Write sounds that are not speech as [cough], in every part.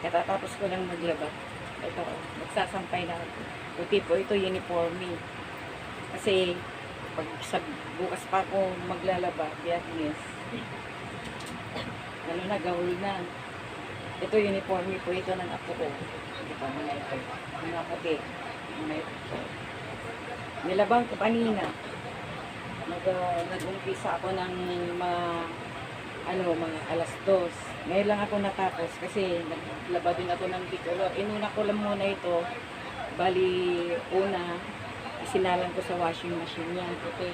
Katatapos ko lang maglaba. Ito, magsasampay na ako. Puti po ito, uniforme. Kasi, pag sa bukas pa ako maglalaba, biyernes. Ano na, gawin na. Ito, uniforme po ito ng apo ko. Ito pa, mga ito. Mga puti. Mga ito. Nilabang ko kanina. Nag, uh, nag-umpisa ako ng mga ano, mga alas dos. Ngayon lang ako natapos kasi naglaba din ako ng bicolor. Inuna ko lang muna ito. Bali, una, isinalan ko sa washing machine yan. Okay.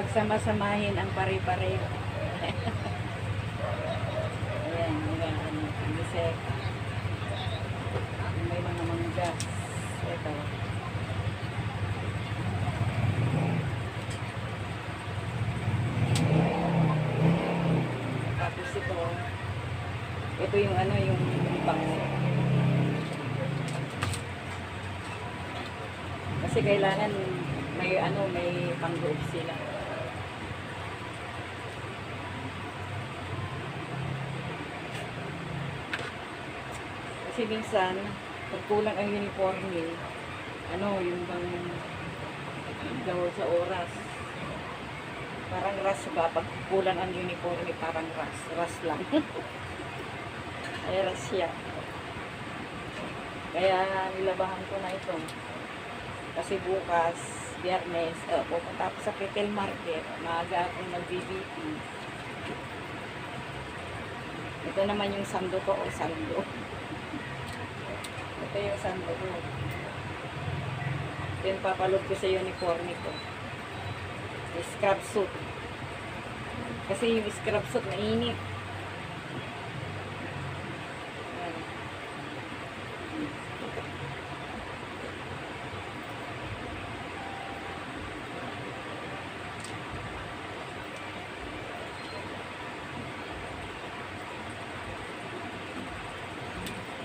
Pagsama-samahin ang pare-pareho. Ayan, ayan, ano, lisek. May mga manggas. Ito. Tapos ito, ito yung ano, yung box. Kasi kailangan may ano, may pangloob sila. Kasi minsan, pag kulang ang uniforme, ano, yung bang gawal sa oras. Parang ras ba? Pag kulang ang uniforme, parang ras. Ras lang. [laughs] Ay, ras siya. Kaya nilabahan ko na ito. Kasi bukas, biyernes, uh, pupunta ako sa Petel Market. Maaga akong mag-BBT. Ito naman yung sando ko o sando. [laughs] Ito yung sando ko. Then papalog ko sa uniforme ko. Scrub suit. Kasi yung scrub suit mainit.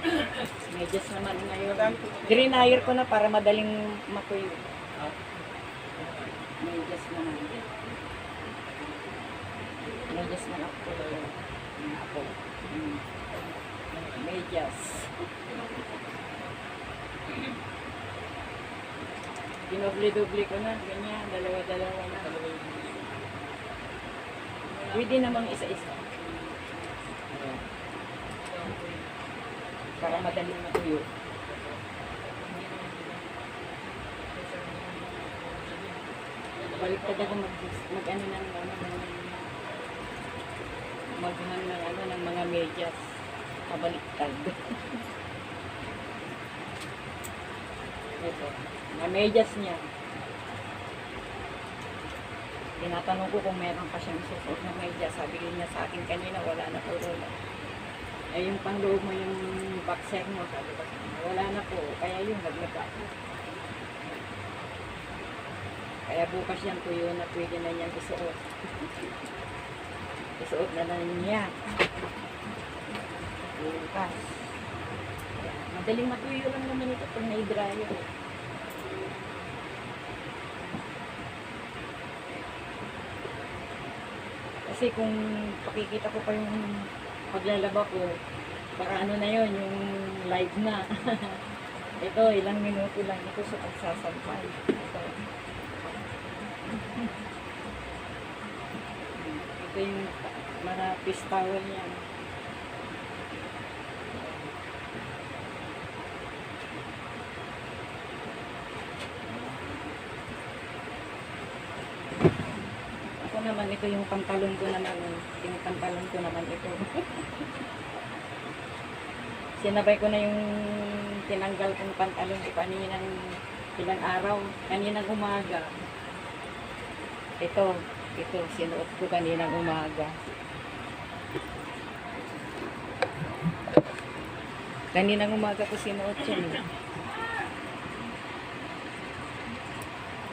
Ayan. Medyas naman ngayon. Green hire ko na para madaling matuyo. Medyas naman. Medyas na ako. Yung Ako. Medyas. Dinoble-doble ko na. Ganyan. Dalawa-dalawa na. Pwede namang isa-isa. Para madaling matuyo. Baliktad ako mag, mag ano ng ano ng mag ng, ano ng mga medyas. Pabaliktad. [laughs] Ito. Mga medyas niya. Tinatanong ko kung meron pa siyang suot na medyas. Sabi niya sa akin kanina, wala na puro lang. Eh, yung pangloob mo, yung boxer mo, sabi ko, wala na po. Kaya yun, naglaba ako. Kaya bukas yan, tuyo na pwede na niyang isuot. isuot na na niya. Bukas. Madaling matuyo lang naman ito pag na-dryer. Kasi kung pakikita ko pa yung paglalaba ko, baka ano na yon yung live na. [laughs] ito, ilang minuto lang ito sa pagsasampay. Ito. ito yung mga fish towel niya. Naman, ito yung pantalon ko naman. Pantalon ko naman ito. [laughs] Sinabay ko na yung tinanggal kong pantalon ko kaninang ilang araw. Kaninang umaga. Ito, ito, sinuot ko kaninang umaga. Kaninang umaga ko sinuot yan. eh.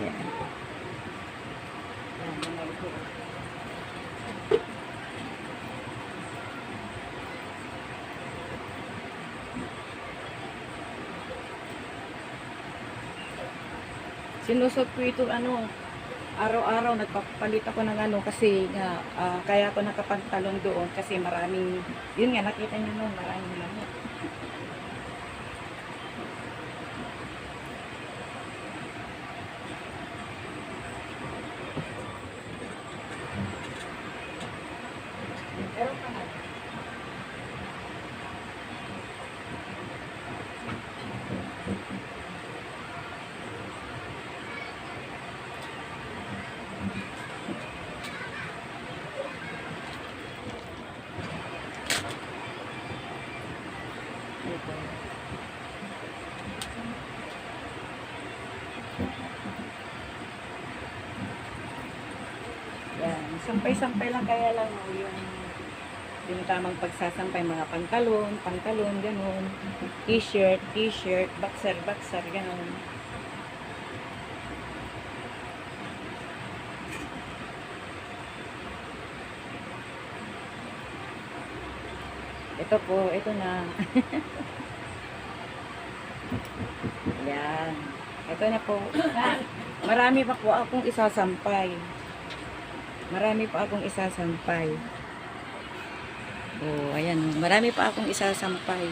Yan. Yan, mga ito. Sinusot ko ito ano, araw-araw nagpapalit ako ng ano kasi nga ah, kaya ako nakapantalon doon kasi maraming, yun nga nakita niyo noon, maraming lamok. Meron pa nga. Ito. Yan. Sampay-sampay lang kaya lang oh, yung yung tamang pagsasampay mga pantalon, pantalon, ganun. T-shirt, t-shirt, boxer, boxer, ganun. Ito po, ito na. [laughs] Yan. Ito na po. Marami pa po akong isasampay. Marami pa akong isasampay. Oh, ayan. Marami pa akong isasampay.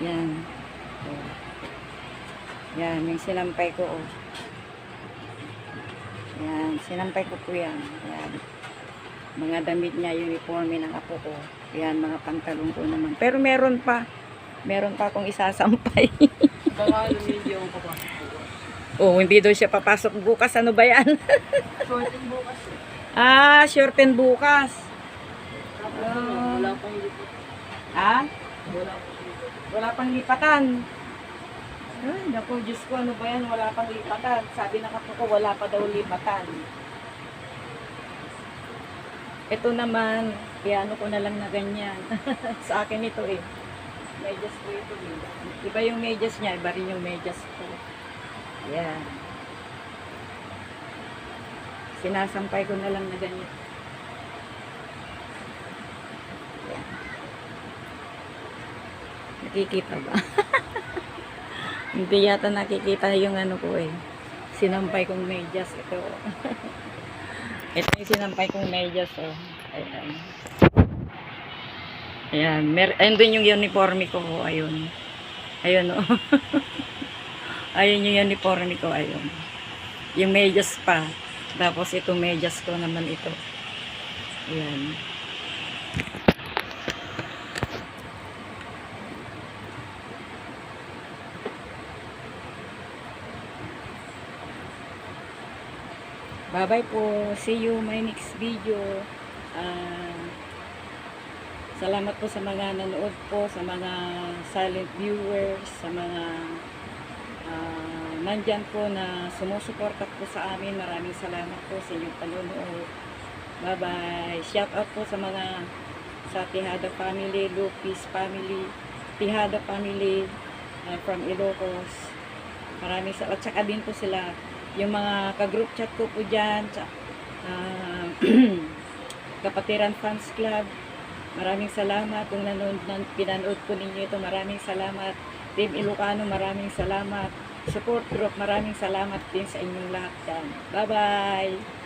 Yan. Oh. Yan, yung sinampay ko, oh. Yan, sinampay ko po yan. Yan. Mga damit niya, uniforme ng apo ko. Yan, mga pantalon ko naman. Pero meron pa. Meron pa akong isasampay. Baka papasok ko. Oh, hindi daw siya papasok bukas. Ano ba yan? [laughs] Shorting bukas. ah, shorten bukas. Ah. Wala pang lipat. Ah? Wala. Wala pang lipatan. Ay, naku, Diyos ko, ano ba yan? Wala pang lipatan. Sabi apo ko, wala pa daw lipatan. Ito naman, piano ko na lang na ganyan. [laughs] Sa akin ito eh. Medyas ko ito. Iba yung medyas niya, iba rin yung medyas ko. Yan. Sinasampay ko na lang na ganyan. Yan. Nakikita ba? [laughs] Hindi yata nakikita yung ano ko eh. Sinampay kong medyas. Ito. [laughs] Ito yung sinampay kong medyas. Oh. Ayan. Ayan. Mer ayun din yung uniforme ko. Oh. Ayun. Ayun oh. [laughs] ayun yung uniforme ko. Ayun. Yung medyas pa. Tapos ito medyas ko naman ito. Ayan. Bye-bye po. See you my next video. Ah, salamat po sa mga nanood po, sa mga silent viewers, sa mga ah, nandyan po na sumusuporta po sa amin. Maraming salamat po sa inyong panonood. Bye-bye. Shout out po sa mga sa Tihada family, Lupis family, Tihada family ah, from Ilocos. Maraming sa at saka din po sila yung mga ka-group chat ko po dyan, ah, [clears throat] Kapatiran Fans Club, maraming salamat kung nanood, nan, pinanood po ninyo ito, maraming salamat. Team Ilocano, maraming salamat. Support group, maraming salamat din sa inyong lahat dyan. Bye-bye!